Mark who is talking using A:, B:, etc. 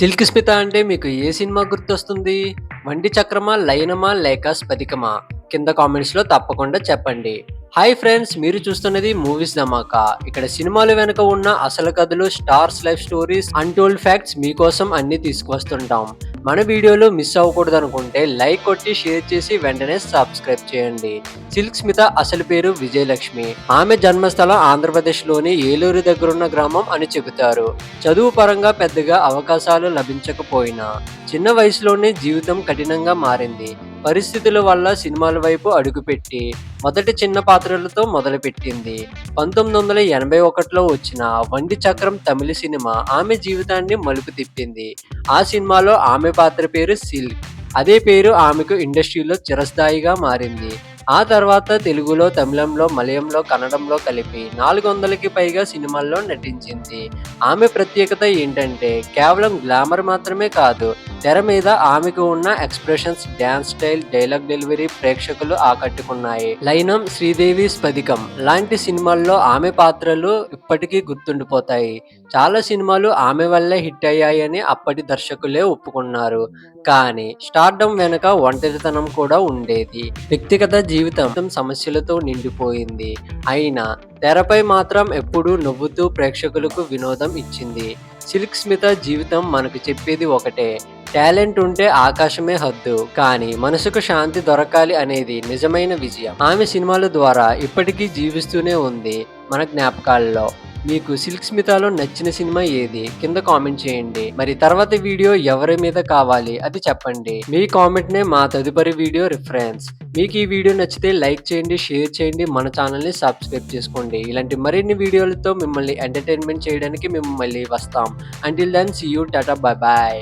A: Silk Smitha అంటే మీకు ఏ cinema గుర్తొస్తుంది? వంటి చక్రమా లయనమా లేక స్పతికమా కింద కామెంట్స్లో తప్పకుండా చెప్పండి. హాయ్ ఫ్రెండ్స్ మీరు చూస్తున్నది మూవీస్ ధమాకా. ఇక్కడ సినిమాలు వెనుక ఉన్న అసలు కథలు stars life stories untold facts మీకోసం అన్ని తీసుకొస్తుంటాం మన వీడియోలు మిస్ అవ్వకూడదు అనుకుంటే లైక్ కొట్టి షేర్ చేసి వెంటనే సబ్స్క్రైబ్ చేయండి. సిల్క్ స్మిత అసలు పేరు విజయలక్ష్మి. ఆమె జన్మస్థలం ఆంధ్రప్రదేశ్లోని ఏలూరు దగ్గరున్న గ్రామం అని చెబుతారు. చదువు పరంగా పెద్దగా అవకాశాలు లభించకపోయినా చిన్న వయసులోనే జీవితం కఠినంగా మారింది. పరిస్థితుల వల్ల సినిమాల వైపు అడుగుపెట్టి మొదటి చిన్న పాత్రలతో మొదలుపెట్టింది. పంతొమ్మిది వందల ఎనభై ఒకటిలో వచ్చిన వండి చక్రం తమిళ సినిమా ఆమె జీవితాన్ని మలుపు తిప్పింది. ఆ సినిమాలో ఆమె పాత్ర పేరు సిల్క్. అదే పేరు ఆమెకు ఇండస్ట్రీలో చిరస్థాయిగా మారింది. ఆ తర్వాత తెలుగులో తమిళంలో మలయంలో కన్నడంలో కలిపి నాలుగు వందలకి పైగా సినిమాల్లో నటించింది. ఆమె ప్రత్యేకత ఏంటంటే కేవలం గ్లామర్ మాత్రమే కాదు తెర మీద ఆమెకు ఉన్న expressions dance style dialogue delivery ప్రేక్షకులు ఆకట్టుకున్నాయి. లైనం శ్రీదేవి స్పదికం. లాంటి సినిమాల్లో ఆమె పాత్రలు ఇప్పటికీ గుర్తుండిపోతాయి. చాలా సినిమాలు ఆమె వల్లే హిట్ అయ్యాయని అప్పటి దర్శకులే ఒప్పుకున్నారు. కానీ స్టార్డమ్ వెనుక ఒంటరితనం కూడా ఉండేది. వ్యక్తిగత జీవితం సమస్యలతో నిండిపోయింది. అయినా తెరపై మాత్రం ఎప్పుడూ నవ్వుతూ ప్రేక్షకులకు వినోదం ఇచ్చింది. సిల్క్ స్మిత జీవితం మనకు చెప్పేది ఒకటే టాలెంట్ ఉంటే ఆకాశమే హద్దు కానీ మనసుకు శాంతి దొరకాలి అనేది నిజమైన విజయం. ఆమె సినిమాల ద్వారా ఇప్పటికీ జీవిస్తూనే ఉంది మన జ్ఞాపకాల్లో. మీకు సిల్క్ స్మితాలో నచ్చిన సినిమా ఏది? కింద కామెంట్ చేయండి. మరి తర్వాత వీడియో ఎవరి మీద కావాలి? అది చెప్పండి. మీ కామెంట్ నే మా తదుపరి వీడియో రిఫరెన్స్. మీకు ఈ వీడియో నచ్చితే లైక్ చేయండి షేర్ చేయండి మన ఛానల్ని సబ్స్క్రైబ్ చేసుకోండి. ఇలాంటి మరిన్ని వీడియోలతో మిమ్మల్ని ఎంటర్టైన్మెంట్ చేయడానికి మేము మళ్ళీ వస్తాం. Until then see you tata bye bye